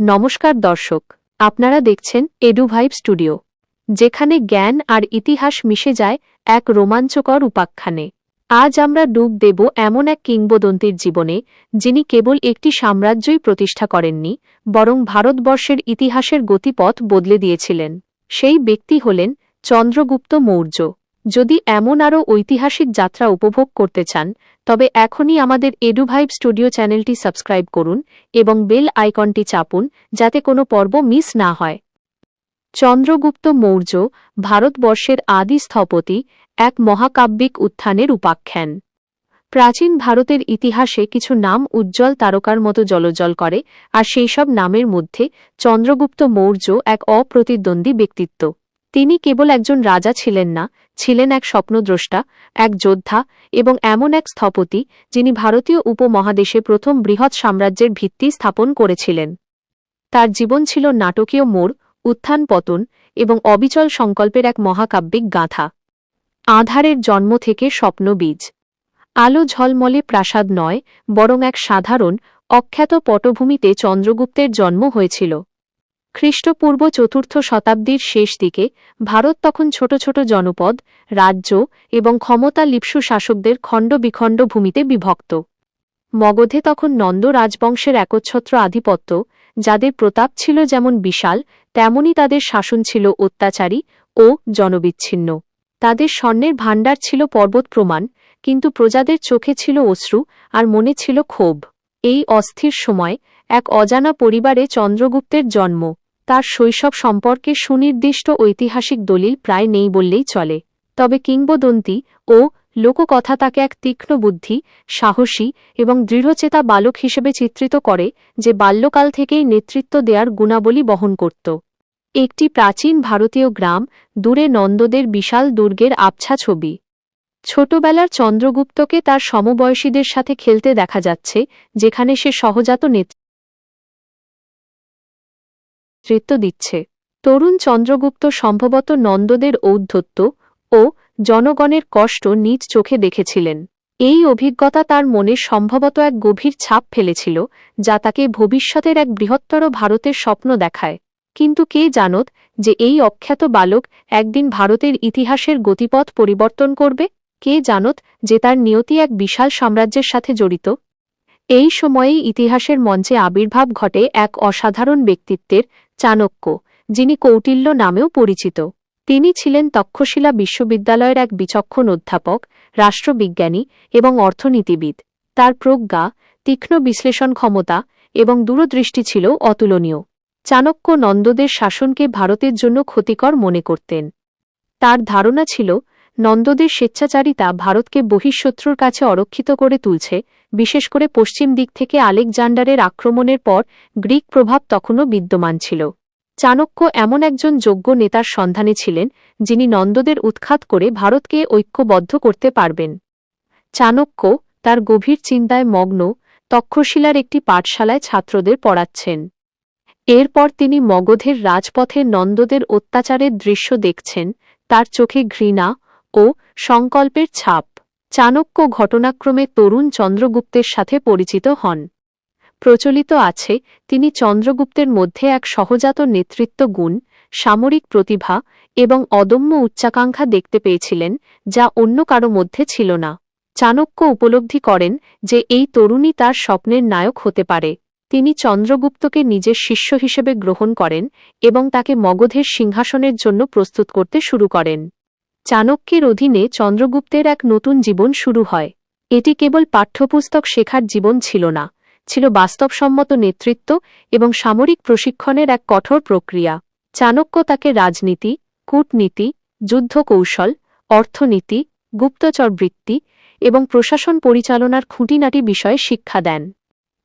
নমস্কার দর্শক, আপনারা দেখছেন এডুভাইব স্টুডিও, যেখানে জ্ঞান আর ইতিহাস মিশে যায় এক রোমাঞ্চকর উপাখ্যানে। আজ আমরা ডুব দেব এমন এক কিংবদন্তির জীবনে, যিনি কেবল একটি সাম্রাজ্যই প্রতিষ্ঠা করেননি, বরং ভারতবর্ষের ইতিহাসের গতিপথ বদলে দিয়েছিলেন। সেই ব্যক্তি হলেন চন্দ্রগুপ্ত মৌর্য। যদি এমন আরও ঐতিহাসিক যাত্রা উপভোগ করতে চান, তবে এখনই আমাদের এডুভাইব স্টুডিও চ্যানেলটি সাবস্ক্রাইব করুন এবং বেল আইকনটি চাপুন যাতে কোনো পর্ব মিস না হয়। চন্দ্রগুপ্ত মৌর্য ভারতবর্ষের আদি স্থপতি এক মহাকাব্যিক উত্থানের উপাখ্যান। প্রাচীন ভারতের ইতিহাসে কিছু নাম উজ্জ্বল তারকার মতো জলজল করে, আর সেই সব নামের মধ্যে চন্দ্রগুপ্ত মৌর্য এক অপ্রতিদ্বন্দ্বী ব্যক্তিত্ব। তিনি কেবল একজন রাজা ছিলেন না, ছিলেন এক স্বপ্নদ্রষ্টা, এক যোদ্ধা এবং এমন এক স্থপতি যিনি ভারতীয় উপমহাদেশে প্রথম বৃহৎ সাম্রাজ্যের ভিত্তি স্থাপন করেছিলেন। তার জীবন ছিল নাটকীয় মোড়, উত্থান পতন এবং অবিচল সংকল্পের এক মহাকাব্যিক গাথা। আধারের জন্ম থেকে স্বপ্নবীজ। আলো ঝলমলে প্রাসাদ নয়, বরং এক সাধারণ, অখ্যাত পটভূমিতে চন্দ্রগুপ্তের জন্ম হয়েছিল। খ্রিস্টপূর্ব চতুর্থ শতাব্দীর শেষ দিকে, ভারত তখন ছোট ছোট জনপদ, রাজ্য এবং ক্ষমতা লিপ্সু শাসকদের খণ্ডবিখণ্ড ভূমিতে বিভক্ত। মগধে তখন নন্দ রাজবংশের একচ্ছত্র আধিপত্য, যাদের প্রতাপ ছিল যেমন বিশাল, তেমনি তাদের শাসন ছিল অত্যাচারী ও জনবিচ্ছিন্ন। তাদের স্বর্ণের ভাণ্ডার ছিল পর্বত প্রমাণ, কিন্তু প্রজাদের চোখে ছিল অশ্রু আর মনে ছিল ক্ষোভ। এই অস্থির সময় এক অজানা পরিবারে চন্দ্রগুপ্তের জন্ম। তার শৈশব সম্পর্কে সুনির্দিষ্ট ঐতিহাসিক দলিল প্রায় নেই বললেই চলে। তবে কিংবদন্তি ও লোককথা তাকে এক তীক্ষ্ণ বুদ্ধি, সাহসী এবং দৃঢ়চেতা বালক হিসেবে চিত্রিত করে যে বাল্যকাল থেকেই নেতৃত্ব দেয়ার গুণাবলী বহন করত। একটি প্রাচীন ভারতীয় গ্রাম, দূরে নন্দদের বিশাল দুর্গের আবছা ছবি। ছোটবেলার চন্দ্রগুপ্তকে তার সমবয়সীদের সাথে খেলতে দেখা যাচ্ছে, যেখানে সে সহজাত নেতৃত্ব দিচ্ছে। তরুণ চন্দ্রগুপ্ত সম্ভবত নন্দদের ঔদ্ধত্য ও জনগণের কষ্ট নিজ চোখে দেখেছিলেন। এই অভিজ্ঞতা তার মনে সম্ভবত এক গভীর ছাপ ফেলেছিল, যা তাকে ভবিষ্যতের এক বৃহত্তর ভারতের স্বপ্ন দেখায়। কিন্তু কে জানত যে এই অখ্যাত বালক একদিন ভারতের ইতিহাসের গতিপথ পরিবর্তন করবে? কে জানত যে তার নিয়তি এক বিশাল সাম্রাজ্যের সাথে জড়িত? এই সময়েই ইতিহাসের মঞ্চে আবির্ভাব ঘটে এক অসাধারণ ব্যক্তিত্বের চাণক্য, যিনি কৌটিল্য নামেও পরিচিত। তিনি ছিলেন তক্ষশিলা বিশ্ববিদ্যালয়ের এক বিচক্ষণ অধ্যাপক, রাষ্ট্রবিজ্ঞানী এবং অর্থনীতিবিদ। তার প্রজ্ঞা, তীক্ষ্ণ বিশ্লেষণ ক্ষমতা এবং দূরদৃষ্টি ছিল অতুলনীয়। চাণক্য নন্দদের শাসনকে ভারতের জন্য ক্ষতিকর মনে করতেন। তার ধারণা ছিল নন্দদের স্বেচ্ছাচারিতা ভারতকে বহিঃশত্রুর কাছে অরক্ষিত করে তুলছে, বিশেষ করে পশ্চিম দিক থেকে আলেকজান্ডারের আক্রমণের পর গ্রিক প্রভাব তখনও বিদ্যমান ছিল। চাণক্য এমন একজন যোগ্য নেতার সন্ধানে ছিলেন, যিনি নন্দদের উৎখাত করে ভারতকে ঐক্যবদ্ধ করতে পারবেন। চাণক্য তার গভীর চিন্তায় মগ্ন, তক্ষশিলার একটি পাঠশালায় ছাত্রদের পড়াচ্ছেন। এরপর তিনি মগধের রাজপথে নন্দদের অত্যাচারের দৃশ্য দেখছেন, তার চোখে ঘৃণা ও সংকল্পের ছাপ। চাণক্য ঘটনাক্রমে তরুণ চন্দ্রগুপ্তের সাথে পরিচিত হন। প্রচলিত আছে, তিনি চন্দ্রগুপ্তের মধ্যে এক সহজাত নেতৃত্ব গুণ, সামরিক প্রতিভা এবং অদম্য উচ্চাকাঙ্ক্ষা দেখতে পেয়েছিলেন, যা অন্য কারও মধ্যে ছিল না। চাণক্য উপলব্ধি করেন যে এই তরুণী তার স্বপ্নের নায়ক হতে পারে। তিনি চন্দ্রগুপ্তকে নিজের শিষ্য হিসেবে গ্রহণ করেন এবং তাকে মগধের সিংহাসনের জন্য প্রস্তুত করতে শুরু করেন। চাণক্যের অধীনে চন্দ্রগুপ্তের এক নতুন জীবন শুরু হয়। এটি কেবল পাঠ্যপুস্তক শেখার জীবন ছিল না, ছিল বাস্তবসম্মত নেতৃত্ব এবং সামরিক প্রশিক্ষণের এক কঠোর প্রক্রিয়া। চাণক্য তাকে রাজনীতি, কূটনীতি যুদ্ধ কৌশল অর্থনীতি গুপ্তচরবৃত্তি এবং প্রশাসন পরিচালনার খুঁটিনাটি বিষয়ে শিক্ষা দেন।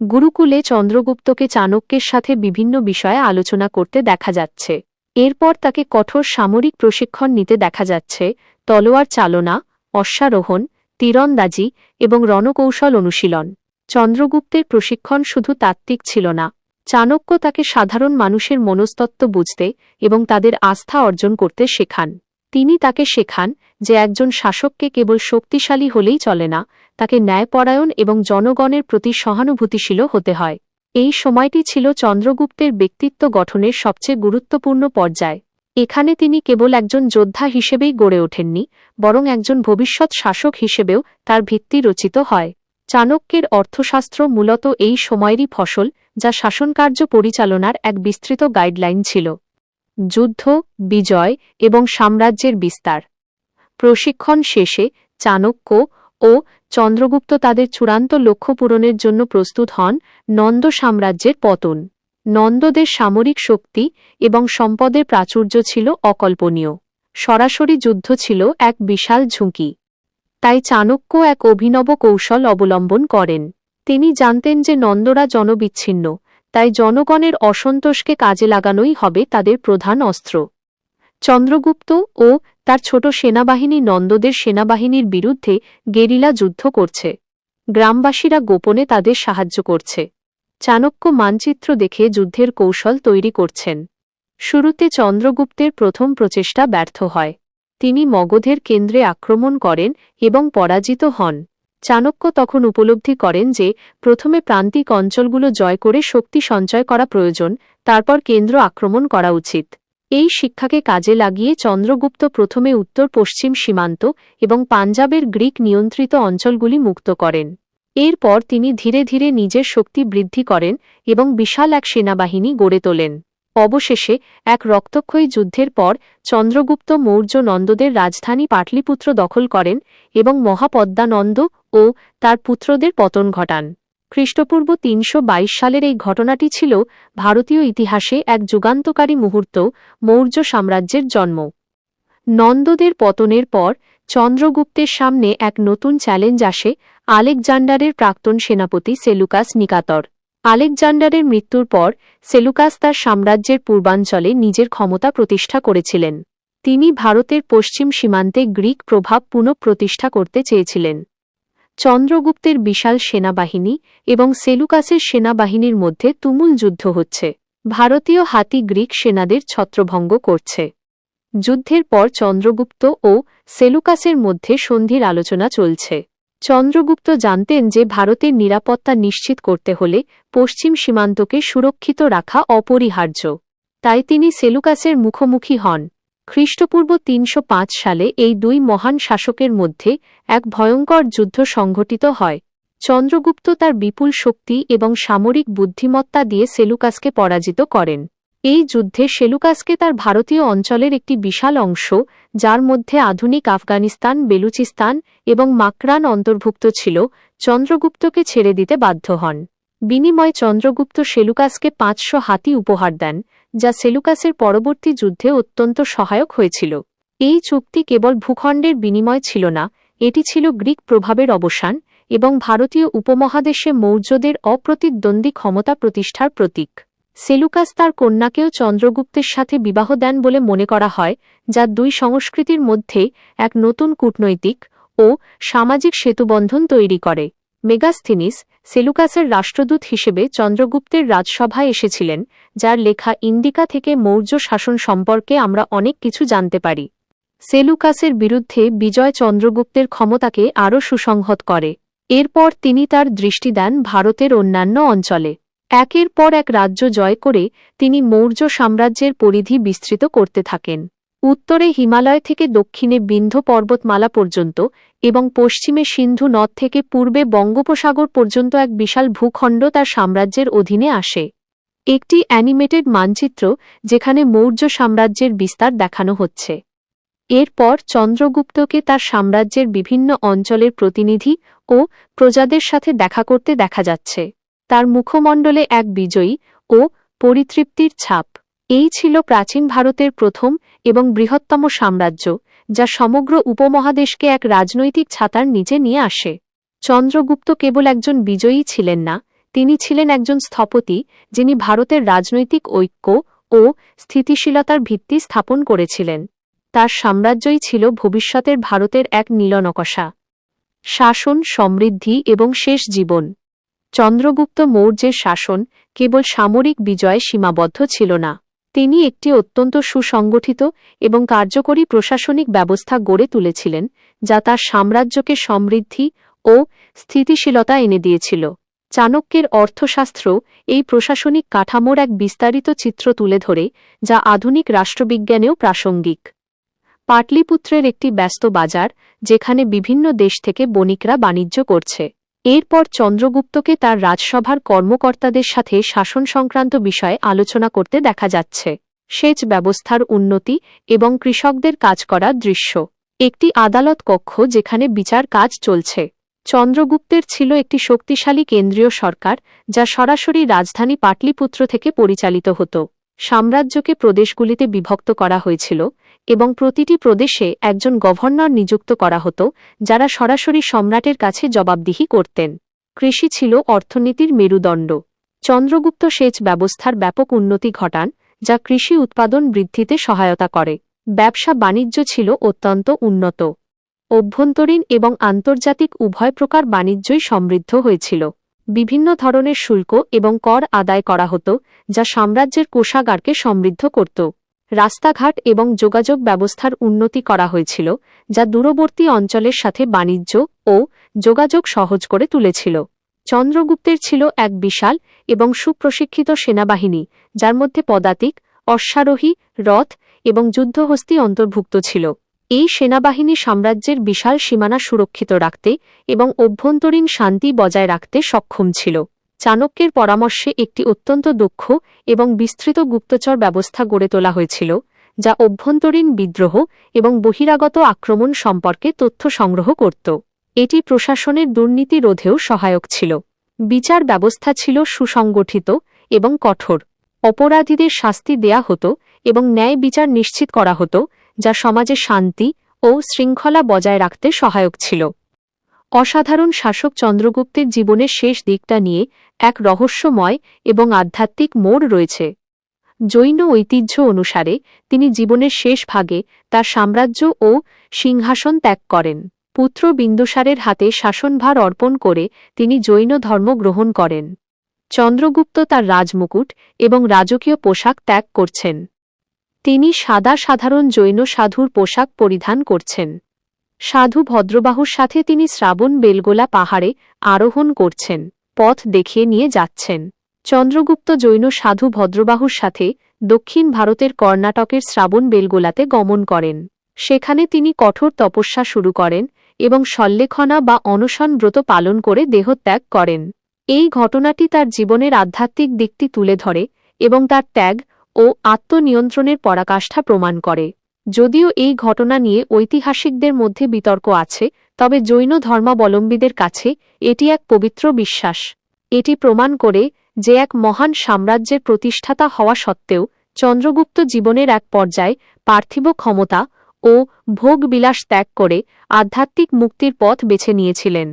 গুরুকুলে চন্দ্রগুপ্তকে চাণক্যের সাথে বিভিন্ন বিষয়ে আলোচনা করতে দেখা যাচ্ছে। এরপর তাকে কঠোর সামরিক প্রশিক্ষণ নিতে দেখা যাচ্ছে, তলোয়ার চালনা, অশ্বারোহণ, তীরন্দাজি এবং রণকৌশল অনুশীলন। চন্দ্রগুপ্তের প্রশিক্ষণ শুধু তাত্ত্বিক ছিল না, চাণক্য তাকে সাধারণ মানুষের মনস্তত্ত্ব বুঝতে এবং তাদের আস্থা অর্জন করতে শেখান। তিনি তাকে শেখান যে একজন শাসককে কেবল শক্তিশালী হলেই চলে না, তাকে ন্যায়পরায়ণ এবং জনগণের প্রতি সহানুভূতিশীল হতে হয়। এই সময়টি ছিল চন্দ্রগুপ্তের ব্যক্তিত্ব গঠনের সবচেয়ে গুরুত্বপূর্ণ পর্যায়। এখানে তিনি কেবল একজন যোদ্ধা হিসেবেই গড়ে ওঠেননি, বরং একজন ভবিষ্যৎ শাসক হিসেবেও তার ভিত্তি রচিত হয়। চাণক্যের অর্থশাস্ত্র মূলত এই সময়েরই ফসল, যা শাসনকার্য পরিচালনার এক বিস্তৃত গাইডলাইন ছিল। যুদ্ধ, বিজয় এবং সাম্রাজ্যের বিস্তার। প্রশিক্ষণ শেষে চাণক্য ও চন্দ্রগুপ্ত তাদের চূড়ান্ত লক্ষ্য পূরণের জন্য প্রস্তুত হন নন্দ সাম্রাজ্যের পতন। নন্দদের সামরিক শক্তি এবং সম্পদের প্রাচুর্য ছিল অকল্পনীয়। সরাসরি যুদ্ধ ছিল এক বিশাল ঝুঁকি। তাই চাণক্য এক অভিনব কৌশল অবলম্বন করেন। তিনি জানতেন যে নন্দরা জনবিচ্ছিন্ন, তাই জনগণের অসন্তোষকে কাজে লাগানোই হবে তাদের প্রধান অস্ত্র। চন্দ্রগুপ্ত ও তার ছোট সেনাবাহিনী নন্দদের সেনাবাহিনীর বিরুদ্ধে গেরিলা যুদ্ধ করছে। গ্রামবাসীরা গোপনে তাদের সাহায্য করছে। চাণক্য মানচিত্র দেখে যুদ্ধের কৌশল তৈরি করছেন। শুরুতে চন্দ্রগুপ্তের প্রথম প্রচেষ্টা ব্যর্থ হয়। তিনি মগধের কেন্দ্রে আক্রমণ করেন এবং পরাজিত হন। চাণক্য তখন উপলব্ধি করেন যে, প্রথমে প্রান্তিক অঞ্চলগুলো জয় করে শক্তি সঞ্চয় করা প্রয়োজন, তারপর কেন্দ্র আক্রমণ করা উচিত। এই শিক্ষাকে কাজে লাগিয়ে চন্দ্রগুপ্ত প্রথমে উত্তর পশ্চিম সীমান্ত এবং পাঞ্জাবের গ্রিক নিয়ন্ত্রিত অঞ্চলগুলি মুক্ত করেন। এরপর তিনি ধীরে ধীরে নিজের শক্তি বৃদ্ধি করেন এবং বিশাল এক সেনাবাহিনী গড়ে তোলেন। অবশেষে এক রক্তক্ষয়ী যুদ্ধের পর চন্দ্রগুপ্ত মৌর্য নন্দদের রাজধানী পাটলিপুত্র দখল করেন এবং মহাপদ্মানন্দ ও তার পুত্রদের পতন ঘটান। খ্রিস্টপূর্ব তিনশো বাইশ সালের এই ঘটনাটি ছিল ভারতীয় ইতিহাসে এক যুগান্তকারী মুহূর্ত, মৌর্য সাম্রাজ্যের জন্ম। নন্দদের পতনের পর, চন্দ্রগুপ্তের সামনে এক নতুন চ্যালেঞ্জ আসে, আলেকজান্ডারের প্রাক্তন সেনাপতি সেলুকাস নিকাতর। আলেকজান্ডারের মৃত্যুর পর, সেলুকাস তার সাম্রাজ্যের পূর্বাঞ্চলে নিজের ক্ষমতা প্রতিষ্ঠা করেছিলেন। তিনি ভারতের পশ্চিম সীমান্তে গ্রিক প্রভাব পুনঃপ্রতিষ্ঠা করতে চেয়েছিলেন। চন্দ্রগুপ্তের বিশাল সেনাবাহিনী এবং সেলুকাসের সেনাবাহিনীর মধ্যে তুমুল যুদ্ধ হচ্ছে। ভারতীয় হাতি গ্রিক সেনাদের ছত্রভঙ্গ করছে। যুদ্ধের পর চন্দ্রগুপ্ত ও সেলুকাসের মধ্যে সন্ধির আলোচনা চলছে। চন্দ্রগুপ্ত জানতেন যে ভারতের নিরাপত্তা নিশ্চিত করতে হলে পশ্চিম সীমান্তকে সুরক্ষিত রাখা অপরিহার্য। তাই তিনি সেলুকাসের মুখোমুখি হন। খ্রিস্টপূর্ব তিনশো পাঁচ সালে এই দুই মহান শাসকের মধ্যে এক ভয়ঙ্কর যুদ্ধ সংঘটিত হয়। চন্দ্রগুপ্ত তার বিপুল শক্তি এবং সামরিক বুদ্ধিমত্তা দিয়ে সেলুকাসকে পরাজিত করেন। এই যুদ্ধে সেলুকাসকে তার ভারতীয় অঞ্চলের একটি বিশাল অংশ, যার মধ্যে আধুনিক আফগানিস্তান, বেলুচিস্তান এবং মাকরান অন্তর্ভুক্ত ছিল, চন্দ্রগুপ্তকে ছেড়ে দিতে বাধ্য হন। বিনিময় চন্দ্রগুপ্ত সেলুকাসকে পাঁচশো হাতি উপহার দেন, যা সেলুকাসের পরবর্তী যুদ্ধে অত্যন্ত সহায়ক হয়েছিল। এই চুক্তি কেবল ভূখণ্ডের বিনিময় ছিল না, এটি ছিল গ্রিক প্রভাবের অবসান এবং ভারতীয় উপমহাদেশে মৌর্যদের অপ্রতিদ্বন্দ্বী ক্ষমতা প্রতিষ্ঠার প্রতীক। সেলুকাস তার কন্যাকেও চন্দ্রগুপ্তের সাথে বিবাহ দেন বলে মনে করা হয়, যা দুই সংস্কৃতির মধ্যে এক নতুন কূটনৈতিক ও সামাজিক সেতুবন্ধন তৈরি করে। মেগাস্থিনিস সেলুকাসের রাষ্ট্রদূত হিসেবে চন্দ্রগুপ্তের রাজসভায় এসেছিলেন, যার লেখা ইন্ডিকা থেকে মৌর্য শাসন সম্পর্কে আমরা অনেক কিছু জানতে পারি। সেলুকাসের বিরুদ্ধে বিজয় চন্দ্রগুপ্তের ক্ষমতাকে আরও সুসংহত করে। এরপর তিনি তার দৃষ্টি দেন ভারতের অন্যান্য অঞ্চলে। একের পর এক রাজ্য জয় করে তিনি মৌর্য সাম্রাজ্যের পরিধি বিস্তৃত করতে থাকেন। উত্তরে হিমালয় থেকে দক্ষিণে বিন্ধ্য পর্বতমালা পর্যন্ত এবং পশ্চিমে সিন্ধু নদ থেকে পূর্বে বঙ্গোপসাগর পর্যন্ত এক বিশাল ভূখণ্ড তার সাম্রাজ্যের অধীনে আসে। একটি অ্যানিমেটেড মানচিত্র যেখানে মৌর্য সাম্রাজ্যের বিস্তার দেখানো হচ্ছে। এরপর চন্দ্রগুপ্তকে তার সাম্রাজ্যের বিভিন্ন অঞ্চলের প্রতিনিধি ও প্রজাদের সাথে দেখা করতে দেখা যাচ্ছে। তার মুখমণ্ডলে এক বিজয়ী ও পরিতৃপ্তির ছাপ। এই ছিল প্রাচীন ভারতের প্রথম এবং বৃহত্তম সাম্রাজ্য, যা সমগ্র উপমহাদেশকে এক রাজনৈতিক ছাতার নিচে নিয়ে আসে। চন্দ্রগুপ্ত কেবল একজন বিজয়ী ছিলেন না, তিনি ছিলেন একজন স্থপতি, যিনি ভারতের রাজনৈতিক ঐক্য ও স্থিতিশীলতার ভিত্তি স্থাপন করেছিলেন। তার সাম্রাজ্যই ছিল ভবিষ্যতের ভারতের এক নীলনকশা। শাসন, সমৃদ্ধি এবং শেষ জীবন। চন্দ্রগুপ্ত মৌর্যের শাসন কেবল সামরিক বিজয়ে সীমাবদ্ধ ছিল না। তিনি একটি অত্যন্ত সুসংগঠিত এবং কার্যকরী প্রশাসনিক ব্যবস্থা গড়ে তুলেছিলেন, যা তার সাম্রাজ্যকে সমৃদ্ধি ও স্থিতিশীলতা এনে দিয়েছিল। চাণক্যের অর্থশাস্ত্র এই প্রশাসনিক কাঠামোর এক বিস্তারিত চিত্র তুলে ধরে, যা আধুনিক রাষ্ট্রবিজ্ঞানেও প্রাসঙ্গিক। পাটলিপুত্রের একটি ব্যস্ত বাজার, যেখানে বিভিন্ন দেশ থেকে বণিকরা বাণিজ্য করছে। এরপর চন্দ্রগুপ্তকে তার রাজসভার কর্মকর্তাদের সাথে শাসন সংক্রান্ত বিষয়ে আলোচনা করতে দেখা যাচ্ছে। সেচ ব্যবস্থার উন্নতি এবং কৃষকদের কাজ করার দৃশ্য। একটি আদালত কক্ষ যেখানে বিচার কাজ চলছে। চন্দ্রগুপ্তের ছিল একটি শক্তিশালী কেন্দ্রীয় সরকার, যা সরাসরি রাজধানী পাটলিপুত্র থেকে পরিচালিত হতো। সাম্রাজ্যকে প্রদেশগুলিতে বিভক্ত করা হয়েছিল এবং প্রতিটি প্রদেশে একজন গভর্নর নিযুক্ত করা হতো, যারা সরাসরি সম্রাটের কাছে জবাবদিহি করতেন। কৃষি ছিল অর্থনীতির মেরুদণ্ড। চন্দ্রগুপ্ত সেচ ব্যবস্থার ব্যাপক উন্নতি ঘটান, যা কৃষি উৎপাদন বৃদ্ধিতে সহায়তা করে। ব্যবসা বাণিজ্য ছিল অত্যন্ত উন্নত। অভ্যন্তরীণ এবং আন্তর্জাতিক উভয় প্রকার বাণিজ্যই সমৃদ্ধ হয়েছিল। বিভিন্ন ধরনের শুল্ক এবং কর আদায় করা হতো, যা সাম্রাজ্যের কোষাগারকে সমৃদ্ধ করত। রাস্তাঘাট এবং যোগাযোগ ব্যবস্থার উন্নতি করা হয়েছিল, যা দূরবর্তী অঞ্চলের সাথে বাণিজ্য ও যোগাযোগ সহজ করে তুলেছিল। চন্দ্রগুপ্তের ছিল এক বিশাল এবং সুপ্রশিক্ষিত সেনাবাহিনী, যার মধ্যে পদাতিক, অশ্বারোহী, রথ এবং যুদ্ধহস্তি অন্তর্ভুক্ত ছিল। এই সেনাবাহিনী সাম্রাজ্যের বিশাল সীমানা সুরক্ষিত রাখতে এবং অভ্যন্তরীণ শান্তি বজায় রাখতে সক্ষম ছিল। চাণক্যের পরামর্শে একটি অত্যন্ত দক্ষ এবং বিস্তৃত গুপ্তচর ব্যবস্থা গড়ে তোলা হয়েছিল, যা অভ্যন্তরীণ বিদ্রোহ এবং বহিরাগত আক্রমণ সম্পর্কে তথ্য সংগ্রহ করত। এটি প্রশাসনের দুর্নীতি রোধেও সহায়ক ছিল। বিচার ব্যবস্থা ছিল সুসংগঠিত এবং কঠোর। অপরাধীদের শাস্তি দেয়া হতো এবং ন্যায় বিচার নিশ্চিত করা হতো, যা সমাজে শান্তি ও শৃঙ্খলা বজায় রাখতে সহায়ক ছিল। অসাধারণ শাসক চন্দ্রগুপ্তের জীবনের শেষ দিকটা নিয়ে এক রহস্যময় এবং আধ্যাত্মিক মোড় রয়েছে। জৈন ঐতিহ্য অনুসারে তিনি জীবনের শেষ ভাগে তার সাম্রাজ্য ও সিংহাসন ত্যাগ করেন। পুত্র বিন্দুসারের হাতে শাসনভার অর্পণ করে তিনি জৈন ধর্ম গ্রহণ করেন। চন্দ্রগুপ্ত তার রাজমুকুট এবং রাজকীয় পোশাক ত্যাগ করছেন। তিনি সাদা সাধারণ জৈন সাধুর পোশাক পরিধান করছেন। সাধু ভদ্রবাহুর সাথে তিনি শ্রাবণ বেলগোলা পাহাড়ে আরোহণ করছেন, পথ দেখিয়ে নিয়ে যাচ্ছেন। চন্দ্রগুপ্ত জৈন সাধু ভদ্রবাহুর সাথে দক্ষিণ ভারতের কর্ণাটকের শ্রাবণ বেলগোলাতে গমন করেন। সেখানে তিনি কঠোর তপস্যা শুরু করেন এবং সল্লেখনা বা অনশন ব্রত পালন করে দেহত্যাগ করেন। এই ঘটনাটি তার জীবনের আধ্যাত্মিক দিকটি তুলে ধরে এবং তার ত্যাগ ও আত্মনিয়ন্ত্রণের পরাকাষ্ঠা প্রমাণ করে। যদিও এই ঘটনা নিয়ে ঐতিহাসিকদের মধ্যে বিতর্ক আছে, তবে জৈন ধর্মাবলম্বীদের কাছে এটি এক পবিত্র বিশ্বাস। এটি প্রমাণ করে যে এক মহান সাম্রাজ্যের প্রতিষ্ঠাতা হওয়া সত্ত্বেও চন্দ্রগুপ্ত জীবনের এক পর্যায়ে পার্থিব ক্ষমতা ও ভোগবিলাস ত্যাগ করে আধ্যাত্মিক মুক্তির পথ বেছে নিয়েছিলেন।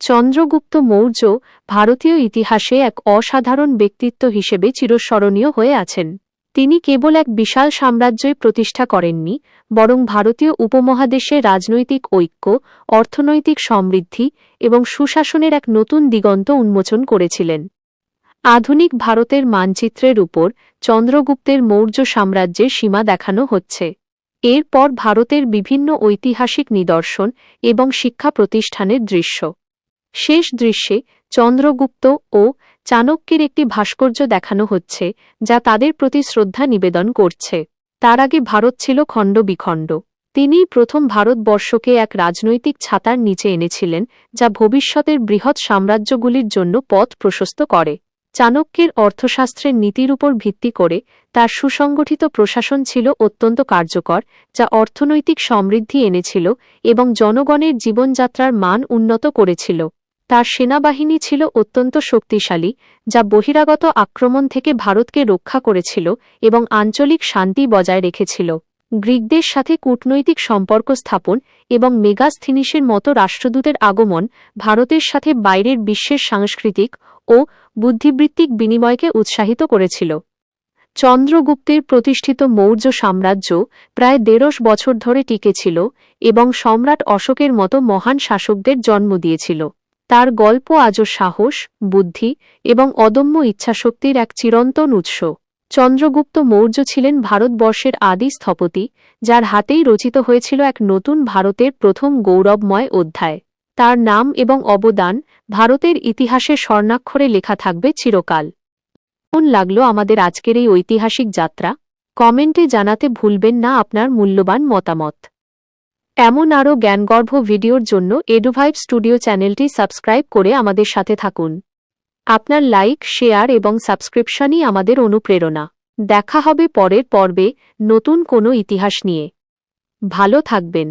চন্দ্রগুপ্ত মৌর্য ভারতীয় ইতিহাসে এক অসাধারণ ব্যক্তিত্ব হিসেবে চিরস্মরণীয় হয়ে আছেন। তিনি কেবল এক বিশাল সাম্রাজ্যই প্রতিষ্ঠা করেননি, বরং ভারতীয় উপমহাদেশে রাজনৈতিক ঐক্য, অর্থনৈতিক সমৃদ্ধি এবং সুশাসনের এক নতুন দিগন্ত উন্মোচন করেছিলেন। আধুনিক ভারতের মানচিত্রের উপর চন্দ্রগুপ্তের মৌর্য সাম্রাজ্যের সীমা দেখানো হচ্ছে। এরপর ভারতের বিভিন্ন ঐতিহাসিক নিদর্শন এবং শিক্ষা প্রতিষ্ঠানের দৃশ্য। শেষ দৃশ্যে চন্দ্রগুপ্ত ও চাণক্যের একটি ভাস্কর্য দেখানো হচ্ছে, যা তাদের প্রতি শ্রদ্ধা নিবেদন করছে। তার আগে ভারত ছিল খণ্ড বিখণ্ড। তিনিই প্রথম ভারতবর্ষকে এক রাজনৈতিক ছাতার নিচে এনেছিলেন, যা ভবিষ্যতের বৃহৎ সাম্রাজ্যগুলির জন্য পথ প্রশস্ত করে। চাণক্যের অর্থশাস্ত্রের নীতির উপর ভিত্তি করে, তার সুসংগঠিত প্রশাসন ছিল অত্যন্ত কার্যকর, যা অর্থনৈতিক সমৃদ্ধি এনেছিল এবং জনগণের জীবনযাত্রার মান উন্নত করেছিল। তার সেনাবাহিনী ছিল অত্যন্ত শক্তিশালী, যা বহিরাগত আক্রমণ থেকে ভারতকে রক্ষা করেছিল এবং আঞ্চলিক শান্তি বজায় রেখেছিল। গ্রিকদের সাথে কূটনৈতিক সম্পর্ক স্থাপন এবং মেগাস্থিনিসের মতো রাষ্ট্রদূতের আগমন ভারতের সাথে বাইরের বিশ্বের সাংস্কৃতিক ও বুদ্ধিবৃত্তিক বিনিময়কে উৎসাহিত করেছিল। চন্দ্রগুপ্তের প্রতিষ্ঠিত মৌর্য সাম্রাজ্য প্রায় দেড়শ বছর ধরে টিকেছিল এবং সম্রাট অশোকের মতো মহান শাসকদের জন্ম দিয়েছিল। তার গল্প আজও সাহস, বুদ্ধি এবং অদম্য ইচ্ছাশক্তির এক চিরন্তন উৎস। চন্দ্রগুপ্ত মৌর্য ছিলেন ভারতবর্ষের আদি স্থপতি, যার হাতেই রচিত হয়েছিল এক নতুন ভারতের প্রথম গৌরবময় অধ্যায়। তার নাম এবং অবদান ভারতের ইতিহাসে স্বর্ণাক্ষরে লেখা থাকবে চিরকাল। কেমন লাগল আমাদের আজকের এই ঐতিহাসিক যাত্রা? কমেন্টে জানাতে ভুলবেন না আপনার মূল্যবান মতামত। এমন আরও জ্ঞানগর্ভ ভিডিওর জন্য এডুভাইভ স্টুডিও চ্যানেলটি সাবস্ক্রাইব করে আমাদের সাথে থাকুন। আপনার লাইক, শেয়ার এবং সাবস্ক্রিপশনই আমাদের অনুপ্রেরণা। দেখা হবে পরের পর্বে নতুন কোনো ইতিহাস নিয়ে। ভালো থাকবেন।